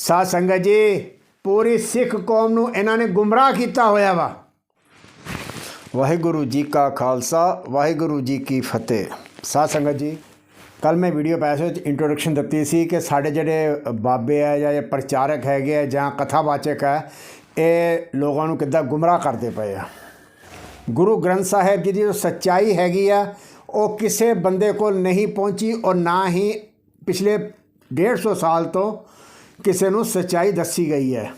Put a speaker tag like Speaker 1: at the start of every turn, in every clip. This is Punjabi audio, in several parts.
Speaker 1: ਸਾਧ ਸੰਗਤ ਜੀ, ਪੂਰੀ ਸਿੱਖ ਕੌਮ ਨੂੰ ਇਹਨਾਂ ਨੇ ਗੁੰਮਰਾਹ ਕੀਤਾ ਹੋਇਆ ਵਾ। ਵਾਹਿਗੁਰੂ ਜੀ ਕਾ ਖਾਲਸਾ, ਵਾਹਿਗੁਰੂ ਜੀ ਕੀ ਫਤਿਹ। ਸਾਧ ਸੰਗਤ ਜੀ ਕੱਲ ਮੈਂ ਵੀਡੀਓ ਪੈਸੇ ਵਿੱਚ ਇੰਟਰੋਡਕਸ਼ਨ ਦਿੱਤੀ ਸੀ ਕਿ ਸਾਡੇ ਜਿਹੜੇ ਬਾਬੇ ਆ ਜਾਂ ਪ੍ਰਚਾਰਕ ਹੈਗੇ ਆ ਜਾਂ ਕਥਾਵਾਚਕ ਹੈ ਇਹ ਲੋਕਾਂ ਨੂੰ ਕਿੱਦਾਂ ਗੁੰਮਰਾਹ ਕਰਦੇ ਪਏ ਆ। ਗੁਰੂ ਗ੍ਰੰਥ ਸਾਹਿਬ ਜੀ ਦੀ ਜੋ ਸੱਚਾਈ ਹੈਗੀ ਆ, ਉਹ ਕਿਸੇ ਬੰਦੇ ਕੋਲ ਨਹੀਂ ਪਹੁੰਚੀ ਔਰ ਨਾ ਹੀ ਪਿਛਲੇ 150 ਸਾਲ ਤੋਂ ਕਿਸੇ ਨੂੰ ਸੱਚਾਈ ਦੱਸੀ ਗਈ ਹੈ।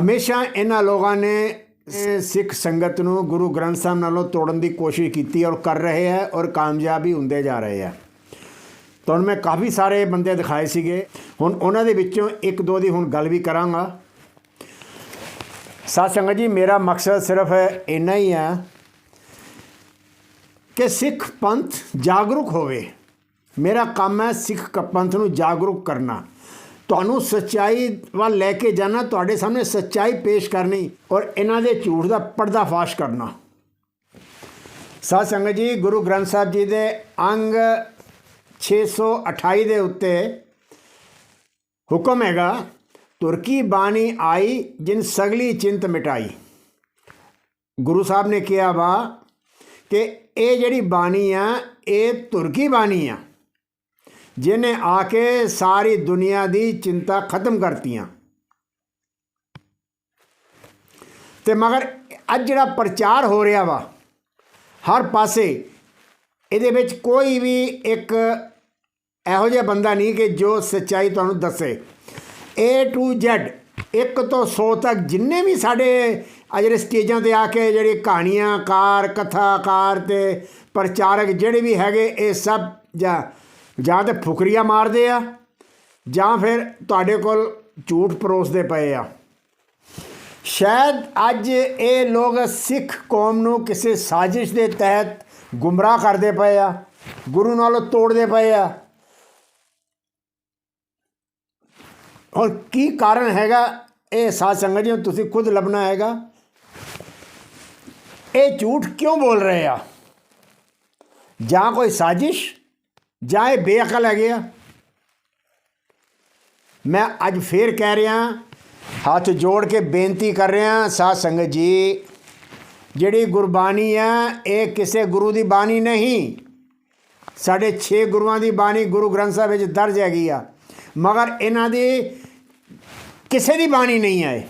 Speaker 1: ਹਮੇਸ਼ਾ ਇਹਨਾਂ ਲੋਕਾਂ ਨੇ ਸਿੱਖ ਸੰਗਤ ਨੂੰ ਗੁਰੂ ਗ੍ਰੰਥ ਸਾਹਿਬ ਨਾਲੋਂ ਤੋੜਨ ਦੀ ਕੋਸ਼ਿਸ਼ ਕੀਤੀ ਔਰ ਕਰ ਰਹੇ ਹੈ ਔਰ ਕਾਮਯਾਬ ਵੀ ਹੁੰਦੇ ਜਾ ਰਹੇ ਹੈ। ਤੁਹਾਨੂੰ ਮੈਂ ਕਾਫੀ ਸਾਰੇ ਬੰਦੇ ਦਿਖਾਏ ਸੀਗੇ। ਹੁਣ ਉਹਨਾਂ ਦੇ ਵਿੱਚੋਂ ਇੱਕ ਦੋ ਦੀ ਹੁਣ ਗੱਲ ਵੀ ਕਰਾਂਗਾ। ਸਾਧ ਸੰਗਤ ਜੀ, ਮੇਰਾ ਮਕਸਦ ਸਿਰਫ ਇੰਨਾ ਹੀ ਹੈ ਕਿ ਸਿੱਖ ਪੰਥ ਜਾਗਰੂਕ ਹੋਵੇ। ਮੇਰਾ ਕੰਮ ਹੈ ਸਿੱਖ ਕ- ਪੰਥ ਨੂੰ ਜਾਗਰੂਕ ਕਰਨਾ। ਤੁਹਾਨੂੰ ਸੱਚਾਈ ਵੱਲ ਲੈ ਕੇ ਜਾਣਾ, ਤੁਹਾਡੇ ਸਾਹਮਣੇ ਸੱਚਾਈ ਪੇਸ਼ ਕਰਨੀ ਔਰ ਇਹਨਾਂ ਦੇ ਝੂਠ ਦਾ ਪਰਦਾਫਾਸ਼ ਕਰਨਾ। ਸਾਧ ਸੰਗਤ ਜੀ, ਗੁਰੂ ਗ੍ਰੰਥ ਸਾਹਿਬ ਜੀ ਦੇ ਅੰਗ 628 ਦੇ ਉੱਤੇ ਹੁਕਮ ਹੈਗਾ ਤੁਰਕੀ ਬਾਣੀ ਆਈ ਜਿਨ ਸਗਲੀ ਚਿੰਤ ਮਿਟਾਈ? ਗੁਰੂ ਸਾਹਿਬ ਨੇ ਕਿਹਾ ਵਾ ਕਿ ਇਹ ਜਿਹੜੀ ਬਾਣੀ ਆ, ਇਹ ਤੁਰਕੀ ਬਾਣੀ ਆ? ਜਿਹਨੇ ਆ ਕੇ ਸਾਰੀ ਦੁਨੀਆ ਦੀ ਚਿੰਤਾ ਖਤਮ ਕਰਤੀਆਂ। ਤੇ ਮਗਰ ਅੱਜ ਜਿਹੜਾ ਪ੍ਰਚਾਰ ਹੋ ਰਿਹਾ ਵਾ, ਹਰ ਪਾਸੇ ਇਹਦੇ ਵਿੱਚ ਕੋਈ ਵੀ ਇੱਕ ਇਹੋ ਜਿਹਾ ਬੰਦਾ ਨਹੀਂ ਕਿ ਜੋ ਸੱਚਾਈ ਤੁਹਾਨੂੰ ਦੱਸੇ। A to Z, ਇੱਕ ਤੋਂ 100 ਤੱਕ ਜਿੰਨੇ ਵੀ ਸਾਡੇ ਆ ਜਿਹੜੇ ਸਟੇਜਾਂ ਤੇ ਆ ਕੇ ਜਿਹੜੀ ਕਹਾਣੀਆਂ, ਕਾਰ ਕਥਾਕਾਰ ਤੇ ਪ੍ਰਚਾਰਕ ਜਿਹੜੇ ਵੀ ਹੈਗੇ, ਇਹ ਸਭ ਜਾਂ ਜਾਂ ਤੇ ਫੁਕਰੀਆ ਮਾਰਦੇ ਆ, ਜਾਂ ਫਿਰ ਤੁਹਾਡੇ ਕੋਲ ਝੂਠ ਪਰੋਸਦੇ ਪਏ ਆ। ਸ਼ਾਇਦ ਅੱਜ ਇਹ ਲੋਕ ਸਿੱਖ ਕੌਮ ਨੂੰ ਕਿਸੇ ਸਾਜ਼ਿਸ਼ ਦੇ ਤਹਿਤ ਗੁੰਮਰਾਹ ਕਰਦੇ ਪਏ ਆ, ਗੁਰੂ ਨਾਲੋਂ ਤੋੜਦੇ ਪਏ ਆ। ਔਰ ਕੀ ਕਾਰਨ ਹੈਗਾ ਇਹ ਸਾਧ ਸੰਗਤ ਜੀ, ਤੁਸੀਂ ਖੁਦ ਲੱਭਣਾ ਹੈਗਾ। ਇਹ ਝੂਠ ਕਿਉਂ ਬੋਲ ਰਹੇ ਆ? ਜਾਂ ਕੋਈ ਸਾਜ਼ਿਸ਼? ਜਾਂ ਇਹ ਬੇਅਕਲ ਹੈਗੇ ਆ। ਮੈਂ ਅੱਜ ਫੇਰ ਕਹਿ ਰਿਹਾ, ਹੱਥ ਜੋੜ ਕੇ ਬੇਨਤੀ ਕਰ ਰਿਹਾ, ਸਾਧ ਸੰਗਤ ਜੀ, ਜਿਹੜੀ ਗੁਰਬਾਣੀ ਆ, ਇਹ ਕਿਸੇ ਗੁਰੂ ਦੀ ਬਾਣੀ ਨਹੀਂ। ਸਾਡੇ 6 ਗੁਰੂਆਂ ਦੀ ਬਾਣੀ ਗੁਰੂ ਗ੍ਰੰਥ ਸਾਹਿਬ ਵਿੱਚ ਦਰਜ ਹੈਗੀ ਆ। ਮਗਰ ਇਹਨਾਂ ਦੀ ਕਿਸੇ ਦੀ ਬਾਣੀ ਨਹੀਂ ਹੈ ਇਹ।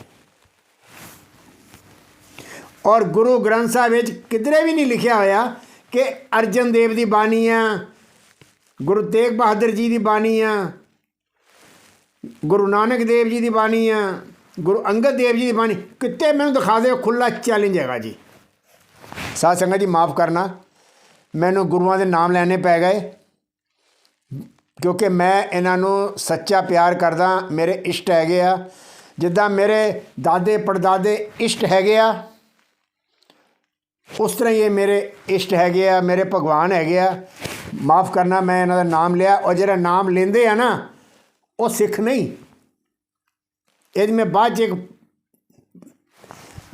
Speaker 1: ਔਰ ਗੁਰੂ ਗ੍ਰੰਥ ਸਾਹਿਬ ਵਿੱਚ ਕਿਧਰੇ ਵੀ ਨਹੀਂ ਲਿਖਿਆ ਹੋਇਆ ਕਿ ਅਰਜਨ ਦੇਵ ਦੀ ਬਾਣੀ ਆ ਗੁਰੂ ਤੇਗ ਬਹਾਦਰ ਜੀ ਦੀ ਬਾਣੀ ਆ, ਗੁਰੂ ਨਾਨਕ ਦੇਵ ਜੀ ਦੀ ਬਾਣੀ ਆ, ਗੁਰੂ ਅੰਗਦ ਦੇਵ ਜੀ ਦੀ ਬਾਣੀ। ਕਿਤੇ ਮੈਨੂੰ ਦਿਖਾ ਦਿਓ ਖੁੱਲਾ ਚੈਲੰਜ ਹੈਗਾ ਜੀ। ਸਾਧ ਸੰਗਤ ਜੀ, ਮਾਫ ਕਰਨਾ। ਮੈਨੂੰ ਗੁਰੂਆਂ ਦੇ ਨਾਮ ਲੈਣੇ ਪੈ ਗਏ। ਕਿਉਂਕਿ ਮੈਂ ਇਹਨਾਂ ਨੂੰ ਸੱਚਾ ਪਿਆਰ ਕਰਦਾ, ਮੇਰੇ ਇਸ਼ਟ ਹੈਗੇ ਆ। ਜਿੱਦਾਂ ਮੇਰੇ ਦਾਦੇ ਪੜਦਾਦੇ ਇਸ਼ਟ ਹੈਗੇ ਆ, ਉਸ ਤਰ੍ਹਾਂ ਹੀ ਇਹ ਮੇਰੇ ਇਸ਼ਟ ਹੈਗੇ ਆ, ਮੇਰੇ ਭਗਵਾਨ ਹੈਗੇ ਆ। ਮਾਫ ਕਰਨਾ, ਮੈਂ ਇਹਨਾਂ ਦਾ ਨਾਮ ਲਿਆ। ਔਰ ਜਿਹੜਾ ਨਾਮ ਲੈਂਦੇ ਆ ਨਾ, ਉਹ ਸਿੱਖ ਨਹੀਂ। ਇਹਦੀ ਮੈਂ ਬਾਅਦ 'ਚ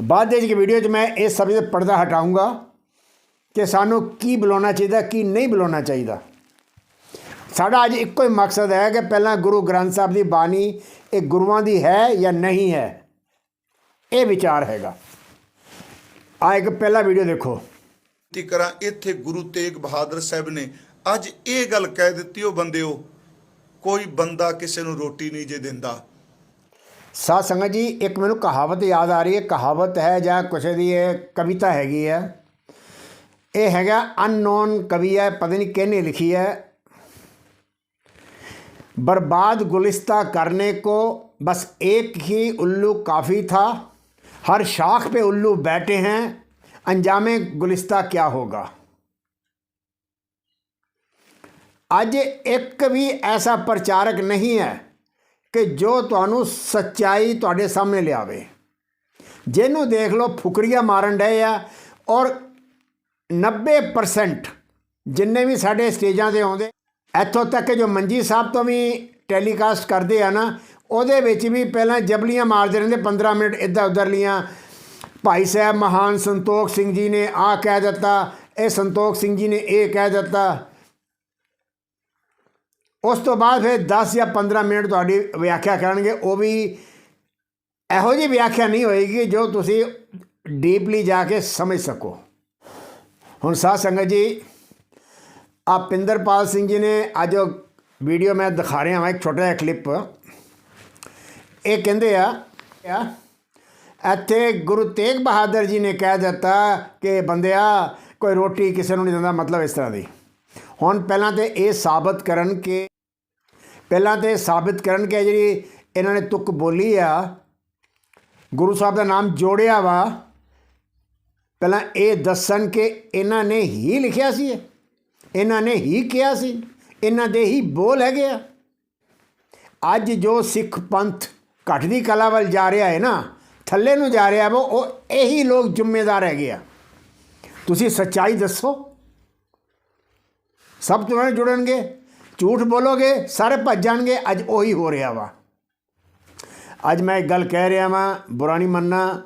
Speaker 1: ਬਾਅਦ ਦੇ ਇੱਕ ਵੀਡੀਓ 'ਚ ਮੈਂ ਇਹ ਸਭ ਦੇ ਪਰਦਾ ਹਟਾਊਂਗਾ ਕਿ ਸਾਨੂੰ ਕੀ ਬੁਲਾਉਣਾ ਚਾਹੀਦਾ, ਕੀ ਨਹੀਂ ਬੁਲਾਉਣਾ ਚਾਹੀਦਾ। ਸਾਡਾ ਅੱਜ ਇੱਕੋ ਹੀ ਮਕਸਦ ਹੈ ਕਿ ਪਹਿਲਾਂ ਗੁਰੂ ਗ੍ਰੰਥ ਸਾਹਿਬ ਦੀ ਬਾਣੀ ਇਹ ਗੁਰੂਆਂ ਦੀ ਹੈ ਜਾਂ ਨਹੀਂ ਹੈ? ਇਹ ਵਿਚਾਰ ਹੈਗਾ। ਆ ਇੱਕ ਪਹਿਲਾ ਵੀਡੀਓ ਦੇਖੋ।
Speaker 2: ਬੇਨਤੀ ਕਰਾਂ? ਇੱਥੇ ਗੁਰੂ ਤੇਗ ਬਹਾਦਰ ਸਾਹਿਬ ਨੇ ਅੱਜ ਇਹ ਗੱਲ ਕਹਿ ਦਿੱਤੀ ਉਹ ਬੰਦਿਓ ਕੋਈ ਬੰਦਾ ਕਿਸੇ ਨੂੰ ਰੋਟੀ ਨਹੀਂ ਜੇ ਦਿੰਦਾ
Speaker 1: ਸਾਧ ਸੰਗਤ ਜੀ ਇੱਕ ਮੈਨੂੰ ਕਹਾਵਤ ਯਾਦ ਆ ਰਹੀ ਹੈ ਕਹਾਵਤ ਹੈ ਜਾਂ ਕੁਛ ਦੀ ਇਹ ਕਵਿਤਾ ਹੈਗੀ ਹੈ ਇਹ ਹੈਗਾ ਅਨਨੋਨ ਕਵੀ ਹੈ ਪਤਾ ਨਹੀਂ ਕਿਹਨੇ ਲਿਖੀ ਹੈ बर्बाद गुलिस्ता करने को बस एक ही उल्लू काफ़ी था हर शाख पे उल्लू बैठे हैं अंजाम गुलिस्ता क्या होगा ਅੱਜ ਇੱਕ ਵੀ ਐਸਾ ਪ੍ਰਚਾਰਕ ਨਹੀਂ ਹੈ ਕਿ ਜੋ ਤੁਹਾਨੂੰ ਸੱਚਾਈ ਤੁਹਾਡੇ ਸਾਹਮਣੇ ਲਿਆਵੇ। ਜਿਹਨੂੰ ਦੇਖ ਲਓ ਫੁਕਰੀਆ ਮਾਰਨ ਡਏ ਆ ਔਰ 90% ਜਿੰਨੇ ਵੀ ਸਾਡੇ ਸਟੇਜਾਂ ਤੇ ਆਉਂਦੇ, ਇੱਥੋਂ ਤੱਕ ਕਿ ਜੋ ਮੰਜੀ ਸਾਹਿਬ ਤੋਂ ਵੀ ਟੈਲੀਕਾਸਟ ਕਰਦੇ ਆ ਨਾ, ਉਹਦੇ ਵਿੱਚ ਵੀ ਪਹਿਲਾਂ ਜਬਲੀਆਂ ਮਾਰਦੇ ਰਹਿੰਦੇ 15 ਮਿੰਟ ਇੱਧਰ ਉੱਧਰ ਲੀਆਂ। ਭਾਈ ਸਾਹਿਬ ਮਹਾਨ ਸੰਤੋਖ ਸਿੰਘ ਜੀ ਨੇ ਆ ਕਹਿ ਦਿੱਤਾ, ਇਹ ਸੰਤੋਖ ਸਿੰਘ ਜੀ ਨੇ ਇਹ ਕਹਿ ਦਿੱਤਾ। ਉਸ ਤੋਂ ਬਾਅਦ ਫਿਰ 10 ਜਾਂ 15 ਮਿੰਟ ਤੁਹਾਡੀ ਵਿਆਖਿਆ ਕਰਨਗੇ, ਉਹ ਵੀ ਇਹੋ ਜਿਹੀ ਵਿਆਖਿਆ ਨਹੀਂ ਹੋਏਗੀ ਜੋ ਤੁਸੀਂ ਡੀਪਲੀ ਜਾ ਕੇ ਸਮਝ ਸਕੋ। ਹੁਣ ਸਾਧ ਸੰਗਤ ਜੀ ਆ ਪਿੰਦਰਪਾਲ ਸਿੰਘ ਜੀ ਨੇ ਅੱਜ ਉਹ ਵੀਡੀਓ ਮੈਂ ਦਿਖਾ ਰਿਹਾ ਹਾਂ ਇੱਕ ਛੋਟਾ ਜਿਹਾ ਕਲਿੱਪ ਇਹ ਕਹਿੰਦੇ ਆ ਆ, ਇੱਥੇ ਗੁਰੂ ਤੇਗ ਬਹਾਦਰ ਜੀ ਨੇ ਕਹਿ ਦਿੱਤਾ ਕਿ ਬੰਦਿਆ, ਕੋਈ ਰੋਟੀ ਕਿਸੇ ਨੂੰ ਨਹੀਂ ਦਿੰਦਾ, ਮਤਲਬ ਇਸ ਤਰ੍ਹਾਂ ਦੀ। ਹੁਣ ਪਹਿਲਾਂ ਤੇ ਇਹ ਸਾਬਤ ਕਰਨ ਕਿ ਪਹਿਲਾਂ ਤੇ ਸਾਬਤ ਕਰਨ ਕਿ ਜਿਹੜੀ ਇਹਨਾਂ ਨੇ ਤੁਕ ਬੋਲੀ ਆ, ਗੁਰੂ ਸਾਹਿਬ ਦਾ ਨਾਮ ਜੋੜਿਆ ਵਾ, ਪਹਿਲਾਂ ਇਹ ਦੱਸਣ ਕਿ ਇਹਨਾਂ ਨੇ ਹੀ ਲਿਖਿਆ ਸੀ ਇਹਨਾਂ ਨੇ ਹੀ ਕਿਹਾ ਸੀ, ਇਹਨਾਂ ਦੇ ਹੀ ਬੋਲ ਹੈਗੇ ਆ। ਅੱਜ ਜੋ ਸਿੱਖ ਪੰਥ ਘੱਟ ਦੀ ਕਲਾ ਵੱਲ ਜਾ ਰਿਹਾ ਹੈ ਨਾ, ਥੱਲੇ ਨੂੰ ਜਾ ਰਿਹਾ ਵਾ, ਉਹ ਇਹੀ ਲੋਕ ਜ਼ਿੰਮੇਦਾਰ ਹੈਗੇ ਆ। ਤੁਸੀਂ ਸੱਚਾਈ ਦੱਸੋ। ਸਭ ਤੁਹਾਡੇ ਜੁੜਨਗੇ। ਝੂਠ ਬੋਲੋਗੇ, ਸਾਰੇ ਭੱਜ ਜਾਣਗੇ, ਅੱਜ ਉਹੀ ਹੋ ਰਿਹਾ ਵਾ। ਅੱਜ ਮੈਂ ਇੱਕ ਗੱਲ ਕਹਿ ਰਿਹਾ ਵਾਂ, ਬੁਰਾ ਨਹੀਂ ਮੰਨਣਾ,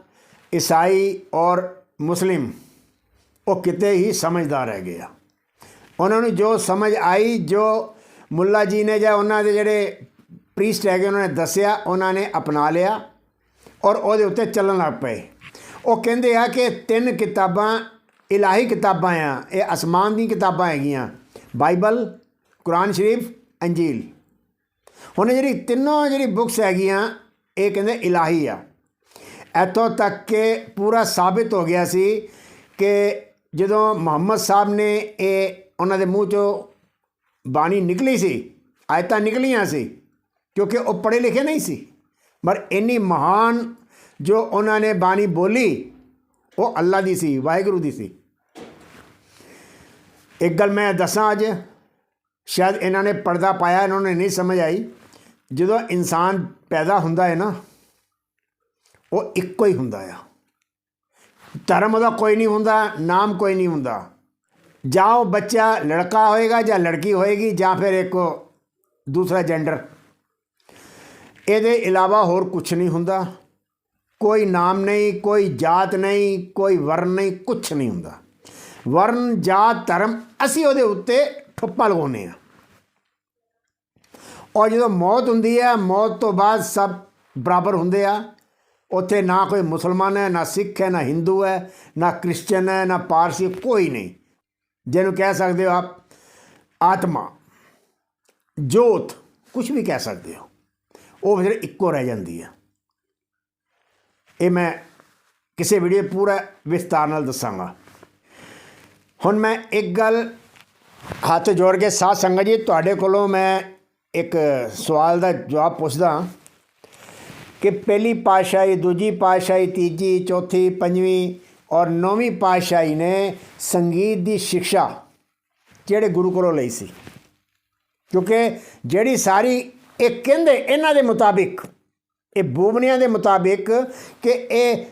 Speaker 1: ਈਸਾਈ ਔਰ ਮੁਸਲਿਮ, ਉਹ ਕਿਤੇ ਹੀ ਸਮਝਦਾਰ ਹੈਗੇ ਆ। ਉਹਨਾਂ ਨੂੰ ਜੋ ਸਮਝ ਆਈ, ਜੋ ਮੁੱਲਾ ਜੀ ਨੇ ਜਾਂ ਉਹਨਾਂ ਦੇ ਜਿਹੜੇ ਪ੍ਰੀਸਟ ਹੈਗੇ, ਉਹਨਾਂ ਨੇ ਦੱਸਿਆ, ਉਹਨਾਂ ਨੇ ਅਪਣਾ ਲਿਆ ਔਰ ਉਹਦੇ ਉੱਤੇ ਚੱਲਣ ਲੱਗ ਪਏ। ਉਹ ਕਹਿੰਦੇ ਆ ਕਿ ਤਿੰਨ ਕਿਤਾਬਾਂ, ਇਲਾਹੀ ਕਿਤਾਬਾਂ ਆ, ਇਹ ਅਸਮਾਨ ਦੀਆਂ ਕਿਤਾਬਾਂ ਹੈਗੀਆਂ, ਬਾਈਬਲ ਕੁਰਾਨ ਸ਼ਰੀਫ, ਅੰਜੀਲ। ਹੁਣ ਜਿਹੜੀ ਤਿੰਨੋਂ ਜਿਹੜੀ ਬੁੱਕਸ ਹੈਗੀਆਂ, ਇਹ ਕਹਿੰਦੇ ਇਲਾਹੀ ਆ। ਇੱਥੋਂ ਤੱਕ ਕਿ ਪੂਰਾ ਸਾਬਿਤ ਹੋ ਗਿਆ ਸੀ ਕਿ ਜਦੋਂ ਮੁਹੰਮਦ ਸਾਹਿਬ ਨੇ ਇਹ ਉਹਨਾਂ ਦੇ ਮੂੰਹ ਚੋਂ ਬਾਣੀ ਨਿਕਲੀ ਸੀ, ਆਇਤਾਂ ਨਿਕਲੀਆਂ ਸੀ, ਕਿਉਂਕਿ ਉਹ ਪੜ੍ਹੇ ਲਿਖੇ ਨਹੀਂ ਸੀ। ਪਰ ਇੰਨੀ ਮਹਾਨ ਜੋ ਉਹਨਾਂ ਨੇ ਬਾਣੀ ਬੋਲੀ, ਉਹ ਅੱਲਾ ਦੀ ਸੀ, ਵਾਹਿਗੁਰੂ ਦੀ ਸੀ। ਇੱਕ ਗੱਲ ਮੈਂ ਦੱਸਾਂ ਅੱਜ ਸ਼ਾਇਦ ਇਹਨਾਂ ਨੇ ਪਰਦਾ ਪਾਇਆ, ਇਹਨਾਂ ਨੂੰ ਨਹੀਂ ਸਮਝ ਆਈ। ਜਦੋਂ ਇਨਸਾਨ ਪੈਦਾ ਹੁੰਦਾ ਹੈ ਨਾ, ਉਹ ਇੱਕੋ ਹੀ ਹੁੰਦਾ ਆ। ਧਰਮ ਉਹਦਾ ਕੋਈ ਨਹੀਂ ਹੁੰਦਾ, ਨਾਮ ਕੋਈ ਨਹੀਂ ਹੁੰਦਾ। ਜਾਂ ਉਹ ਬੱਚਾ ਲੜਕਾ ਹੋਏਗਾ ਜਾਂ ਲੜਕੀ ਹੋਏਗੀ ਜਾਂ ਫਿਰ ਇੱਕ ਦੂਸਰਾ ਜੈਂਡਰ ਇਹਦੇ ਇਲਾਵਾ ਹੋਰ ਕੁਝ ਨਹੀਂ ਹੁੰਦਾ। ਕੋਈ ਨਾਮ ਨਹੀਂ, ਕੋਈ ਜਾਤ ਨਹੀਂ, ਕੋਈ ਵਰਨ ਨਹੀਂ ਕੁਝ ਨਹੀਂ ਹੁੰਦਾ। ਵਰਨ ਜਾਤ, ਧਰਮ ਅਸੀਂ ਉਹਦੇ ਉੱਤੇ ਠੁੱਪਾ ਲਗਾਉਂਦੇ ਆ। ਔਰ ਜਦੋਂ ਮੌਤ ਹੁੰਦੀ ਹੈ, ਮੌਤ ਤੋਂ ਬਾਅਦ ਸਭ ਬਰਾਬਰ ਹੁੰਦੇ ਆ। ਉੱਥੇ ਨਾ ਕੋਈ ਮੁਸਲਮਾਨ ਹੈ, ਨਾ ਸਿੱਖ ਹੈ, ਨਾ ਹਿੰਦੂ ਹੈ, ਨਾ ਕ੍ਰਿਸਚੀਅਨ ਹੈ, ਨਾ ਪਾਰਸੀ, ਕੋਈ ਨਹੀਂ। ਜਿਹਨੂੰ ਕਹਿ ਸਕਦੇ ਹੋ ਆਪ, ਆਤਮਾ, ਜੋਤ ਕੁਝ ਵੀ ਕਹਿ ਸਕਦੇ ਹੋ, ਉਹ ਫਿਰ ਇੱਕੋ ਰਹਿ ਜਾਂਦੀ ਹੈ। ਇਹ ਮੈਂ ਕਿਸੇ ਵੀਡੀਓ ਪੂਰਾ ਵਿਸਤਾਰ ਨਾਲ ਦੱਸਾਂਗਾ। ਹੁਣ ਮੈਂ ਇੱਕ ਗੱਲ ਹੱਥ ਜੋੜ ਕੇ ਸਾਧ ਸੰਗਤ ਜੀ, ਤੁਹਾਡੇ ਕੋਲੋਂ ਮੈਂ ਇੱਕ ਸਵਾਲ ਦਾ ਜਵਾਬ ਪੁੱਛਦਾ ਕਿ ਪਹਿਲੀ ਪਾਤਸ਼ਾਹੀ, ਦੂਜੀ ਪਾਤਸ਼ਾਹੀ, ਤੀਜੀ, ਚੌਥੀ, ਪੰਜਵੀਂ ਔਰ ਨੌਵੀਂ ਪਾਤਸ਼ਾਹੀ ਨੇ ਸੰਗੀਤ ਦੀ ਸਿੱਖਿਆ ਜਿਹੜੇ ਗੁਰੂ ਕੋਲੋਂ ਲਈ ਸੀ? ਕਿਉਂਕਿ ਜਿਹੜੀ ਸਾਰੀ ਇਹ ਕਹਿੰਦੇ ਇਹਨਾਂ ਦੇ ਮੁਤਾਬਿਕ, ਇਹ ਬੂਬਨੀਆਂ ਦੇ ਮੁਤਾਬਿਕ ਕਿ ਇਹ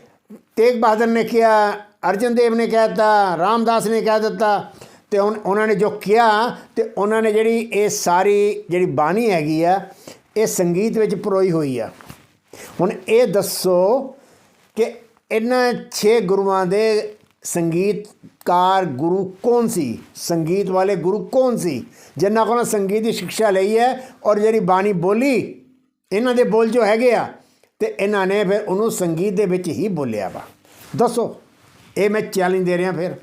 Speaker 1: ਤੇਗ ਬਹਾਦਰ ਨੇ ਕਿਹਾ, ਅਰਜਨ ਦੇਵ ਨੇ ਕਹਿ ਦਿੱਤਾ, ਰਾਮਦਾਸ ਨੇ ਕਹਿ ਦਿੱਤਾ ਤੇ ਹੁਣ ਉਹਨਾਂ ਨੇ ਜੋ ਕਿਹਾ ਤੇ ਉਹਨਾਂ ਨੇ ਜਿਹੜੀ ਇਹ ਸਾਰੀ ਜਿਹੜੀ ਬਾਣੀ ਹੈਗੀ ਆ, ਇਹ ਸੰਗੀਤ ਵਿੱਚ ਪਰੋਈ ਹੋਈ ਆ। ਹੁਣ ਇਹ ਦੱਸੋ ਕਿ ਇਹਨਾਂ ਛੇ ਗੁਰੂਆਂ ਦੇ ਸੰਗੀਤਕਾਰ ਗੁਰੂ ਕੌਣ ਸੀ? ਸੰਗੀਤ ਵਾਲੇ ਗੁਰੂ ਕੌਣ ਸੀ? ਜਿਨ੍ਹਾਂ ਕੋਲੋਂ ਸੰਗੀਤ ਦੀ ਸਿੱਖਿਆ ਲਈ ਹੈ ਔਰ ਜਿਹੜੀ ਬਾਣੀ ਬੋਲੀ, ਇਹਨਾਂ ਦੇ ਬੋਲ ਜੋ ਹੈਗੇ ਆ, ਤੇ ਇਹਨਾਂ ਨੇ ਫਿਰ ਉਹਨੂੰ ਸੰਗੀਤ ਦੇ ਵਿੱਚ ਹੀ ਬੋਲਿਆ ਵਾ। ਦੱਸੋ, ਇਹ ਮੈਂ ਚੈਲੰਜ ਦੇ ਰਿਹਾ ਫਿਰ।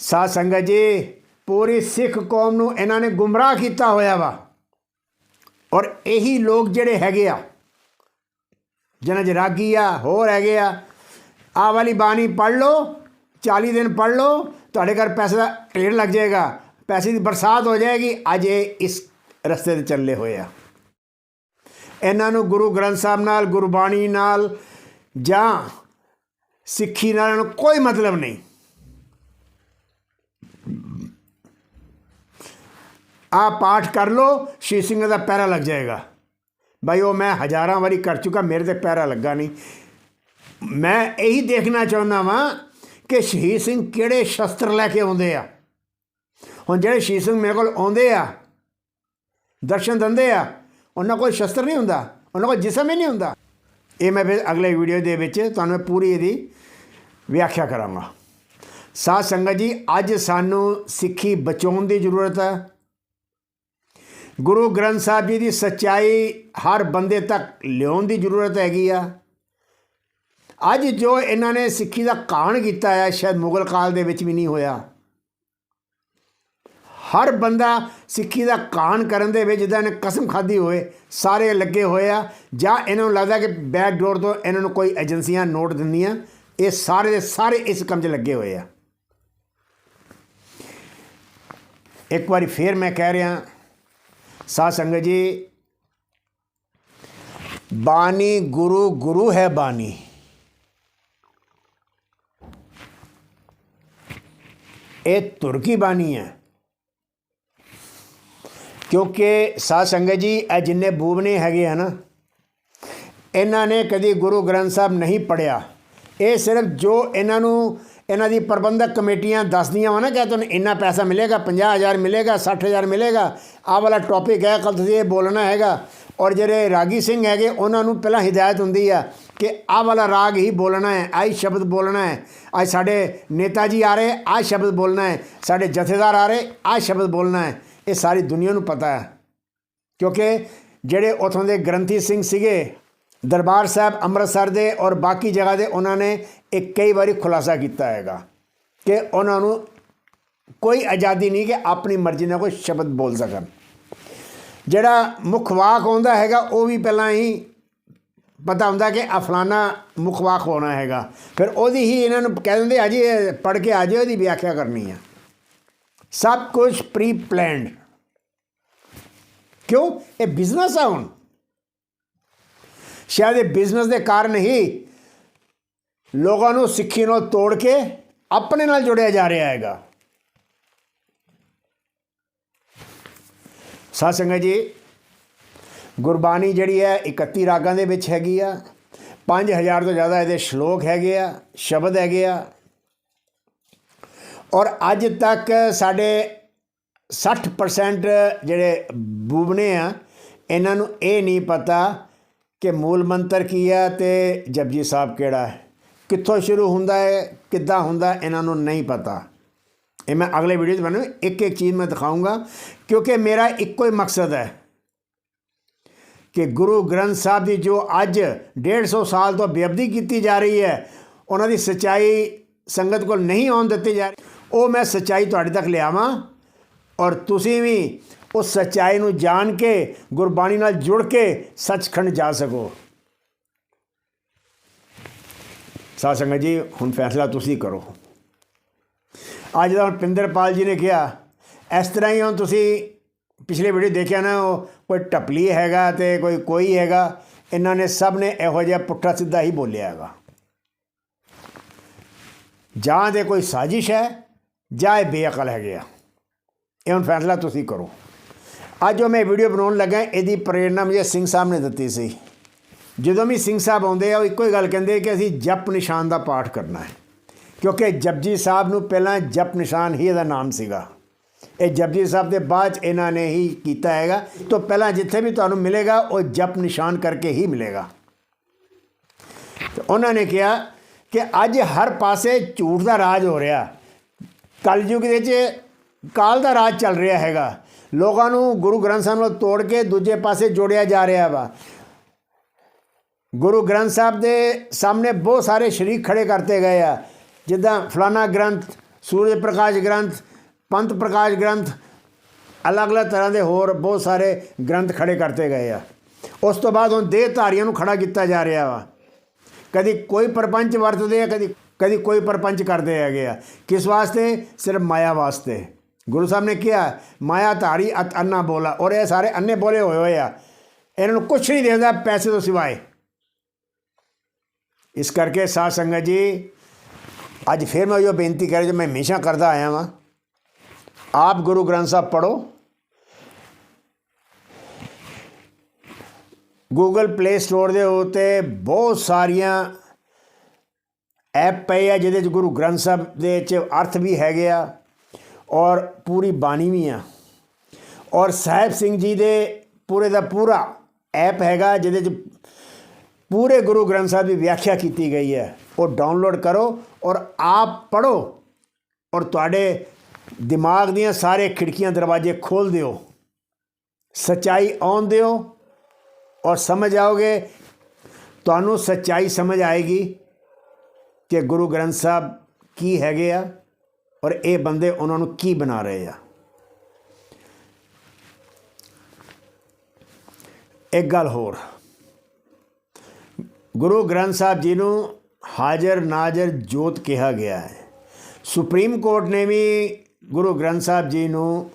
Speaker 1: ਸਾਧ ਸੰਗਤ ਜੀ, ਪੂਰੀ ਸਿੱਖ ਕੌਮ ਨੂੰ ਇਹਨਾਂ ਨੇ ਗੁੰਮਰਾਹ ਕੀਤਾ ਹੋਇਆ ਵਾ। ਔਰ ਇਹੀ ਲੋਕ ਜਿਹੜੇ ਹੈਗੇ ਆ, ਜਿਹਨਾਂ 'ਚ ਰਾਗੀ ਆ, ਹੋਰ ਹੈਗੇ ਆ ਆ ਵਾਲੀ ਬਾਣੀ ਪੜ੍ਹ ਲਓ 40 ਦਿਨ ਪੜ੍ਹ ਲਓ, ਤੁਹਾਡੇ ਘਰ ਪੈਸੇ ਦਾ ਢੇਰ ਲੱਗ ਜਾਏਗਾ, ਪੈਸੇ ਦੀ ਬਰਸਾਤ ਹੋ ਜਾਏਗੀ, ਅੱਜ ਇਹ ਇਸ ਰਸਤੇ ਤੇ ਚੱਲੇ ਹੋਏ ਆ। ਇਹਨਾਂ ਨੂੰ ਗੁਰੂ ਗ੍ਰੰਥ ਸਾਹਿਬ ਨਾਲ, ਗੁਰਬਾਣੀ ਨਾਲ ਜਾਂ ਸਿੱਖੀ ਨਾਲ ਕੋਈ ਮਤਲਬ ਨਹੀਂ। ਆ ਪਾਠ ਕਰ ਲੋ ਸ਼੍ਰੀ ਸਿੰਘ ਦਾ ਪੈਰਾ ਲੱਗ ਜਾਏਗਾ। ਭਾਈ ਉਹ ਮੈਂ ਹਜ਼ਾਰਾਂ ਵਾਰੀ ਕਰ ਚੁੱਕਾ, ਮੇਰੇ ਤੇ ਪੈਰਾ ਲੱਗਾ ਨਹੀਂ। ਮੈਂ ਇਹੀ ਦੇਖਣਾ ਚਾਹੁੰਦਾ ਵਾਂ ਕਿ ਸ਼ਹੀਦ ਸਿੰਘ ਕਿਹੜੇ ਸ਼ਸਤਰ ਲੈ ਕੇ ਆਉਂਦੇ ਆ। ਹੁਣ ਜਿਹੜੇ ਸ਼ਹੀਦ ਸਿੰਘ ਮੇਰੇ ਕੋਲ ਆਉਂਦੇ ਆ, ਦਰਸ਼ਨ ਦਿੰਦੇ ਆ, ਉਹਨਾਂ ਕੋਲ ਸ਼ਸਤਰ ਨਹੀਂ ਹੁੰਦਾ, ਉਹਨਾਂ ਕੋਲ ਜਿਸਮ ਹੀ ਨਹੀਂ ਹੁੰਦਾ। ਇਹ ਮੈਂ ਫਿਰ ਅਗਲੇ ਵੀਡੀਓ ਦੇ ਵਿੱਚ ਤੁਹਾਨੂੰ ਪੂਰੀ ਇਹਦੀ ਵਿਆਖਿਆ ਕਰਾਂਗਾ। ਸਾਧ ਸੰਗਤ ਜੀ, ਅੱਜ ਸਾਨੂੰ ਸਿੱਖੀ ਬਚਾਉਣ ਦੀ ਜ਼ਰੂਰਤ ਹੈ। ਗੁਰੂ ਗ੍ਰੰਥ ਸਾਹਿਬ ਜੀ ਦੀ ਸੱਚਾਈ ਹਰ ਬੰਦੇ ਤੱਕ ਲਿਆਉਣ ਦੀ ਜ਼ਰੂਰਤ ਹੈਗੀ ਆ। ਅੱਜ ਜੋ ਇਹਨਾਂ ਨੇ ਸਿੱਖੀ ਦਾ ਕਾਣ ਕੀਤਾ ਹੈ ਸ਼ਾਇਦ ਮੁਗਲ ਕਾਲ ਦੇ ਵਿੱਚ ਵੀ ਨਹੀਂ ਹੋਇਆ। ਹਰ ਬੰਦਾ ਸਿੱਖੀ ਦਾ ਕਾਣ ਕਰਨ ਦੇ ਵਿੱਚ ਜਿਹਦਾ ਨੇ ਕਸਮ ਖਾਧੀ ਹੋਏ ਸਾਰੇ ਲੱਗੇ ਹੋਏ ਆ, ਜਾਂ ਇਹਨਾਂ ਨੂੰ ਲੱਗਦਾ ਕਿ ਬੈਕ ਡੋਰ ਤੋਂ ਇਹਨਾਂ ਨੂੰ ਕੋਈ ਏਜੰਸੀਆਂ ਨੋਟ ਦਿੰਦੀਆਂ, ਇਹ ਸਾਰੇ ਦੇ ਸਾਰੇ ਇਸ ਕੰਮ 'ਚ ਲੱਗੇ ਹੋਏ ਆ। ਇੱਕ ਵਾਰੀ ਫੇਰ ਮੈਂ ਕਹਿ ਰਿਹਾ ਸਾਧ ਸੰਗਤ ਜੀ, ਬਾਣੀ ਗੁਰੂ ਗੁਰੂ ਹੈ ਬਾਣੀ। ਇਹ ਤੁਰਕੀ ਬਾਣੀ ਹੈ। ਕਿਉਂਕਿ ਸਾਧ ਸੰਗਤ ਜੀ, ਇਹ ਜਿੰਨੇ ਬੂਬਨੇ ਹੈਗੇ ਆ ਨਾ, ਇਹਨਾਂ ਨੇ ਕਦੀ ਗੁਰੂ ਗ੍ਰੰਥ ਸਾਹਿਬ ਨਹੀਂ ਪੜਿਆ ਇਹ ਸਿਰਫ ਜੋ ਇਹਨਾਂ ਨੂੰ, ਇਹਨਾਂ ਦੀ ਪ੍ਰਬੰਧਕ ਕਮੇਟੀਆਂ ਦੱਸਦੀਆਂ ਵਾ ਨਾ ਕਿ ਤੁਹਾਨੂੰ ਇੰਨਾ ਪੈਸਾ ਮਿਲੇਗਾ 50000 ਮਿਲੇਗਾ 60000 ਮਿਲੇਗਾ, ਆਹ ਵਾਲਾ ਟੌਪਿਕ ਹੈ ਕੱਲ ਤੁਸੀਂ ਇਹ ਬੋਲਣਾ ਹੈਗਾ। ਔਰ ਜਿਹੜੇ ਰਾਗੀ ਸਿੰਘ ਹੈਗੇ, ਉਹਨਾਂ ਨੂੰ ਪਹਿਲਾਂ ਹਿਦਾਇਤ ਹੁੰਦੀ ਆ ਕਿ ਆਹ ਵਾਲਾ ਰਾਗ ਹੀ ਬੋਲਣਾ ਹੈ, ਆਹ ਹੀ ਸ਼ਬਦ ਬੋਲਣਾ ਹੈ। ਅੱਜ ਸਾਡੇ ਨੇਤਾ ਜੀ ਆ ਰਹੇ, ਆਹ ਸ਼ਬਦ ਬੋਲਣਾ ਹੈ। ਸਾਡੇ ਜਥੇਦਾਰ ਆ ਰਹੇ, ਆਹ ਸ਼ਬਦ ਬੋਲਣਾ ਹੈ। ਇਹ ਸਾਰੀ ਦੁਨੀਆ ਨੂੰ ਪਤਾ ਹੈ। ਕਿਉਂਕਿ ਜਿਹੜੇ ਉਥੋਂ ਦੇ ਗ੍ਰੰਥੀ ਸਿੰਘ ਸੀਗੇ ਦਰਬਾਰ ਸਾਹਿਬ ਅੰਮ੍ਰਿਤਸਰ ਦੇ ਔਰ ਬਾਕੀ ਜਗ੍ਹਾ ਦੇ ਉਹਨਾਂ ਨੇ ਇੱਕ ਕਈ ਵਾਰੀ ਖੁਲਾਸਾ ਕੀਤਾ ਹੈਗਾ ਕਿ ਉਹਨਾਂ ਨੂੰ ਕੋਈ ਆਜ਼ਾਦੀ ਨਹੀਂ ਕਿ ਆਪਣੀ ਮਰਜ਼ੀ ਨਾਲ ਕੋਈ ਸ਼ਬਦ ਬੋਲ ਸਕਣ। ਜਿਹੜਾ ਮੁੱਖ ਵਾਕ ਆਉਂਦਾ ਹੈਗਾ, ਉਹ ਵੀ ਪਹਿਲਾਂ ਹੀ ਪਤਾ ਹੁੰਦਾ ਕਿ ਅਫਲਾਨਾ ਫਲਾਨਾ ਮੁੱਖ ਵਾਕ ਹੋਣਾ ਹੈਗਾ। ਫਿਰ ਉਹਦੀ ਹੀ ਇਹਨਾਂ ਨੂੰ ਕਹਿ ਦਿੰਦੇ, ਅਜੇ ਪੜ੍ਹ ਕੇ ਆ ਜਾਓ ਉਹਦੀ ਵਿਆਖਿਆ ਕਰਨੀ ਆ। ਸਭ ਕੁਝ ਪ੍ਰੀ ਪਲੈਨਡ ਕਿਉਂ? ਇਹ ਬਿਜ਼ਨਸ ਆ ਹੁਣ। ਸ਼ਾਇਦ ਇਹ ਬਿਜ਼ਨਸ ਦੇ ਕਾਰਨ ਹੀ ਲੋਕਾਂ ਨੂੰ ਸਿੱਖੀ ਨਾਲ ਤੋੜ ਕੇ ਆਪਣੇ ਨਾਲ ਜੁੜਿਆ ਜਾ ਰਿਹਾ ਹੈਗਾ। ਸਾਧ ਸੰਗਤ ਜੀ, ਗੁਰਬਾਣੀ ਜਿਹੜੀ ਹੈ 31 ਰਾਗਾਂ ਦੇ ਵਿੱਚ ਹੈਗੀ ਆ। 5000 ਤੋਂ ਜ਼ਿਆਦਾ ਇਹਦੇ ਸ਼ਲੋਕ ਹੈਗੇ ਆ, ਸ਼ਬਦ ਹੈਗੇ ਆ। ਔਰ ਅੱਜ ਤੱਕ ਸਾਡੇ 60% ਜਿਹੜੇ ਬੂਬਨੇ ਆ, ਇਹਨਾਂ ਨੂੰ ਇਹ ਨਹੀਂ ਪਤਾ ਕਿ ਮੂਲ ਮੰਤਰ ਕੀ ਹੈ ਤੇ ਜਪਜੀ ਸਾਹਿਬ ਕਿਹੜਾ ਹੈ? ਕਿੱਥੋਂ ਸ਼ੁਰੂ ਹੁੰਦਾ ਹੈ, ਕਿੱਦਾਂ ਹੁੰਦਾ ਇਹਨਾਂ ਨੂੰ ਨਹੀਂ ਪਤਾ। ਇਹ ਮੈਂ ਅਗਲੇ ਵੀਡੀਓ 'ਚ ਮੈਨੂੰ ਇੱਕ ਇੱਕ ਚੀਜ਼ ਮੈਂ ਦਿਖਾਊਂਗਾ, ਕਿਉਂਕਿ ਮੇਰਾ ਇੱਕੋ ਹੀ ਮਕਸਦ ਹੈ ਕਿ ਗੁਰੂ ਗ੍ਰੰਥ ਸਾਹਿਬ ਦੀ ਜੋ ਅੱਜ 150 ਸਾਲ ਤੋਂ ਬੇਅਬਦੀ ਕੀਤੀ ਜਾ ਰਹੀ ਹੈ, ਉਹਨਾਂ ਦੀ ਸਚਾਈ ਸੰਗਤ ਕੋਲ ਨਹੀਂ ਆਉਣ ਦਿੱਤੀ ਜਾ ਰਹੀ। ਉਹ ਮੈਂ ਸਚਾਈ ਤੁਹਾਡੇ ਤੱਕ ਲਿਆਵਾਂ ਔਰ ਤੁਸੀਂ ਵੀ ਉਸ ਸਚਾਈ ਨੂੰ ਜਾਣ ਕੇ, ਗੁਰਬਾਣੀ ਨਾਲ ਜੁੜ ਕੇ ਸੱਚਖੰਡ ਜਾ ਸਕੋ। ਸਾਧ ਸੰਗਤ ਜੀ, ਹੁਣ ਫੈਸਲਾ ਤੁਸੀਂ ਕਰੋ। ਅੱਜ ਦਾ ਹੁਣ ਪਿੰਦਰਪਾਲ ਜੀ ਨੇ ਕਿਹਾ, ਇਸ ਤਰ੍ਹਾਂ ਹੀ ਹੁਣ ਤੁਸੀਂ ਪਿਛਲੇ ਵੀਡੀਓ ਦੇਖਿਆ ਨਾ, ਉਹ ਕੋਈ ਟਪਲੀ ਹੈਗਾ ਤੇ ਕੋਈ ਕੋਈ ਹੈਗਾ, ਇਹਨਾਂ ਨੇ ਸਭ ਨੇ ਇਹੋ ਜਿਹਾ ਪੁੱਠਾ ਸਿੱਧਾ ਹੀ ਬੋਲਿਆ ਹੈਗਾ। ਜਾਂ ਦੇ ਕੋਈ ਸਾਜ਼ਿਸ਼ ਹੈ, ਜਾਂ ਇਹ ਬੇਅਕਲ ਹੈਗੇ ਆ। ਇਹ ਹੁਣ ਫੈਸਲਾ ਤੁਸੀਂ ਕਰੋ। ਅੱਜ ਜੋ ਮੈਂ ਵੀਡੀਓ ਬਣਾਉਣ ਲੱਗਾ, ਇਹਦੀ ਪ੍ਰੇਰਣਾ ਮੈਨੂੰ ਸਿੰਘ ਸਾਹਿਬ ਨੇ ਦਿੱਤੀ ਸੀ। ਜਦੋਂ ਵੀ ਸਿੰਘ ਸਾਹਿਬ ਆਉਂਦੇ ਆ, ਉਹ ਇੱਕੋ ਹੀ ਗੱਲ ਕਹਿੰਦੇ ਕਿ ਅਸੀਂ ਜਪ ਨਿਸ਼ਾਨ ਦਾ ਪਾਠ ਕਰਨਾ ਹੈ। ਕਿਉਂਕਿ ਜਪਜੀ ਸਾਹਿਬ ਨੂੰ ਪਹਿਲਾਂ ਜਪ ਨਿਸ਼ਾਨ ਹੀ ਇਹਦਾ ਨਾਮ ਸੀਗਾ। ਇਹ ਜਪਜੀ ਸਾਹਿਬ ਦੇ ਬਾਅਦ 'ਚ ਇਹਨਾਂ ਨੇ ਹੀ ਕੀਤਾ ਹੈਗਾ। ਤੋਂ ਪਹਿਲਾਂ ਜਿੱਥੇ ਵੀ ਤੁਹਾਨੂੰ ਮਿਲੇਗਾ, ਉਹ ਜਪ ਨਿਸ਼ਾਨ ਕਰਕੇ ਹੀ ਮਿਲੇਗਾ। ਤੇ ਉਹਨਾਂ ਨੇ ਕਿਹਾ ਕਿ ਅੱਜ ਹਰ ਪਾਸੇ ਝੂਠ ਦਾ ਰਾਜ ਹੋ ਰਿਹਾ। ਕਲਯੁਗ ਦੇ ਵਿੱਚ ਕਾਲ ਦਾ ਰਾਜ ਚੱਲ ਰਿਹਾ ਹੈਗਾ। ਲੋਕਾਂ ਨੂੰ ਗੁਰੂ ਗ੍ਰੰਥ ਸਾਹਿਬ ਨੂੰ ਤੋੜ ਕੇ ਦੂਜੇ ਪਾਸੇ ਜੋੜਿਆ ਜਾ ਰਿਹਾ ਵਾ। ਗੁਰੂ ਗ੍ਰੰਥ ਸਾਹਿਬ ਦੇ ਸਾਹਮਣੇ ਬਹੁਤ ਸਾਰੇ ਸ਼ਰੀਕ ਖੜੇ ਕਰਤੇ ਗਏ ਆ। ਜਿੱਦਾਂ ਫਲਾਣਾ ਗ੍ਰੰਥ, ਸੂਰਜ ਪ੍ਰਕਾਸ਼ ਗ੍ਰੰਥ, ਪੰਥ ਪ੍ਰਕਾਸ਼ ਗ੍ਰੰਥ, ਅਲੱਗ-ਅਲੱਗ ਤਰ੍ਹਾਂ ਦੇ ਹੋਰ ਬਹੁਤ ਸਾਰੇ ਗ੍ਰੰਥ ਖੜੇ ਕਰਤੇ ਗਏ ਆ। ਉਸ ਤੋਂ ਬਾਅਦ ਹੁਣ ਦੇਹ ਧਾਰੀਆਂ ਨੂੰ ਖੜਾ ਕੀਤਾ ਜਾ ਰਿਹਾ ਵਾ। ਕਦੀ ਕੋਈ ਪਰਪੰਚ ਵਰਤਦੇ ਆ, ਕਦੀ ਕਦੀ ਕੋਈ ਪਰਪੰਚ ਕਰਦੇ ਹੈਗੇ ਆ। ਕਿਸ ਵਾਸਤੇ? ਸਿਰਫ ਮਾਇਆ ਵਾਸਤੇ। ਗੁਰੂ ਸਾਹਿਬ ਨੇ ਕਿਹਾ, ਮਾਇਆ ਧਾਰੀ ਅਤ ਅੰਨਾ ਬੋਲਾ। ਔਰ ਇਹ ਸਾਰੇ ਅੰਨੇ ਬੋਲੇ ਹੋਏ ਹੋਏ ਆ। ਇਹਨਾਂ ਨੂੰ ਕੁਝ ਨਹੀਂ ਦੇਦਾ ਪੈਸੇ ਤੋਂ ਸਿਵਾਏ। ਇਸ ਕਰਕੇ ਸਾਧ ਸੰਗਤ ਜੀ, ਅੱਜ ਫਿਰ ਮੈਂ ਉਹ ਬੇਨਤੀ ਕਰ ਜੋ ਮੈਂ ਹਮੇਸ਼ਾ ਕਰਦਾ ਆਇਆ ਵਾਂ। ਆਪ ਗੁਰੂ ਗ੍ਰੰਥ ਸਾਹਿਬ ਪੜੋ ਗੂਗਲ ਪਲੇ ਸਟੋਰ ਦੇ ਉੱਤੇ ਬਹੁਤ ਸਾਰੀਆਂ ਐਪ ਪਏ ਆ, ਜਿਹਦੇ ਚ ਗੁਰੂ ਗ੍ਰੰਥ ਸਾਹਿਬ ਦੇ ਚ ਅਰਥ ਵੀ ਹੈਗੇ ਆ। ਔਰ ਪੂਰੀ ਬਾਣੀ ਵੀ ਆ ਔਰ ਸਾਹਿਬ ਸਿੰਘ ਜੀ ਦੇ ਪੂਰੇ ਦਾ ਪੂਰਾ ਐਪ ਹੈਗਾ ਜਿਹਦੇ ਚ ਪੂਰੇ ਗੁਰੂ ਗ੍ਰੰਥ ਸਾਹਿਬ ਦੀ ਵਿਆਖਿਆ ਕੀਤੀ ਗਈ ਹੈ ਉਹ ਡਾਊਨਲੋਡ ਕਰੋ ਔਰ ਆਪ ਪੜੋ ਔਰ ਤੁਹਾਡੇ ਦਿਮਾਗ ਦੀਆਂ ਸਾਰੇ ਖਿੜਕੀਆਂ ਦਰਵਾਜ਼ੇ ਖੋਲ ਦਿਓ ਸਚਾਈ ਆਉਣ ਦਿਓ ਔਰ ਸਮਝ ਆਓਗੇ ਤੁਹਾਨੂੰ ਸਚਾਈ ਸਮਝ ਆਏਗੀ ਕਿ ਗੁਰੂ ਗ੍ਰੰਥ ਸਾਹਿਬ ਕੀ ਹੈਗੇ ਆ ਔਰ ਇਹ ਬੰਦੇ ਉਹਨਾਂ ਨੂੰ ਕੀ ਬਣਾ ਰਹੇ ਆ? ਇੱਕ ਗੱਲ ਹੋਰ। ਗੁਰੂ ਗ੍ਰੰਥ ਸਾਹਿਬ ਜੀ ਨੂੰ ਹਾਜ਼ਰ ਨਾਜ਼ਰ ਜੋਤ ਕਿਹਾ ਗਿਆ ਹੈ। ਸੁਪਰੀਮ ਕੋਰਟ ਨੇ ਵੀ ਗੁਰੂ ਗ੍ਰੰਥ ਸਾਹਿਬ ਜੀ ਨੂੰ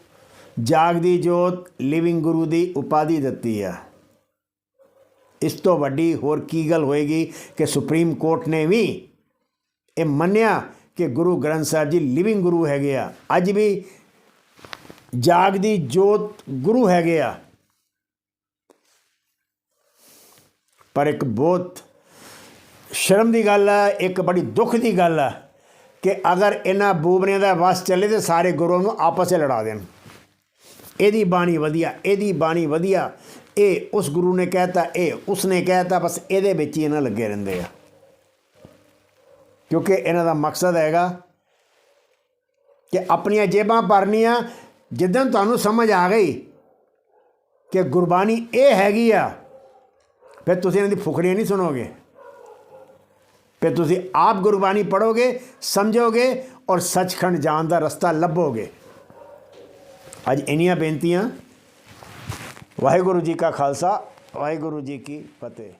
Speaker 1: ਜਾਗਦੀ ਜੋਤ, ਲਿਵਿੰਗ ਗੁਰੂ ਦੀ ਉਪਾਧੀ ਦਿੱਤੀ ਆ। ਇਸ ਤੋਂ ਵੱਡੀ ਹੋਰ ਕੀ ਗੱਲ ਹੋਏਗੀ ਕਿ ਸੁਪਰੀਮ ਕੋਰਟ ਨੇ ਵੀ ਇਹ ਮੰਨਿਆ ਕਿ ਗੁਰੂ ਗ੍ਰੰਥ ਸਾਹਿਬ ਜੀ ਲਿਵਿੰਗ ਗੁਰੂ ਹੈਗੇ ਆ। ਅੱਜ ਵੀ ਜਾਗਦੀ ਜੋਤ ਗੁਰੂ ਹੈਗੇ ਆ। ਪਰ ਇੱਕ ਬਹੁਤ ਸ਼ਰਮ ਦੀ ਗੱਲ ਆ, ਇੱਕ ਬੜੀ ਦੁੱਖ ਦੀ ਗੱਲ ਆ ਕਿ ਅਗਰ ਇਹਨਾਂ ਬੂਬਰਿਆਂ ਦਾ ਵਸ ਚੱਲੇ ਤੇ ਸਾਰੇ ਗੁਰੂਆਂ ਨੂੰ ਆਪਸ ਵਿੱਚ ਲੜਾ ਦੇਣ। ਇਹਦੀ ਬਾਣੀ ਵਧੀਆ, ਇਹਦੀ ਬਾਣੀ ਵਧੀਆ। ਇਹ ਉਸ ਗੁਰੂ ਨੇ ਕਹਿਤਾ, ਇਹ ਉਸਨੇ ਕਹਿਤਾ, ਬਸ ਇਹਦੇ ਵਿੱਚ ਹੀ ਇਹਨਾਂ ਲੱਗੇ ਰਹਿੰਦੇ ਆ। ਕਿਉਂਕਿ ਇਹਨਾਂ ਦਾ ਮਕਸਦ ਹੈਗਾ ਕਿ ਆਪਣੀਆਂ ਜੇਬਾਂ ਭਰਨੀਆਂ ਜਿੱਦਣ ਤੁਹਾਨੂੰ ਸਮਝ ਆ ਗਈ ਕਿ ਗੁਰਬਾਣੀ ਇਹ ਹੈਗੀ ਆ, ਫਿਰ ਤੁਸੀਂ ਇਹਨਾਂ ਦੀ ਫੁਕਰੀਆਂ ਨਹੀਂ ਸੁਣੋਗੇ। ਫਿਰ ਤੁਸੀਂ ਆਪ ਗੁਰਬਾਣੀ ਪੜੋਗੇ ਸਮਝੋਗੇ ਔਰ ਸੱਚਖੰਡ ਜਾਣ ਦਾ ਰਸਤਾ ਲੱਭੋਗੇ। ਅੱਜ ਇੰਨੀਆਂ ਬੇਨਤੀਆਂ। ਵਾਹਿਗੁਰੂ ਜੀ ਕਾ ਖਾਲਸਾ, ਵਾਹਿਗੁਰੂ ਜੀ ਕੀ ਫਤਿਹ।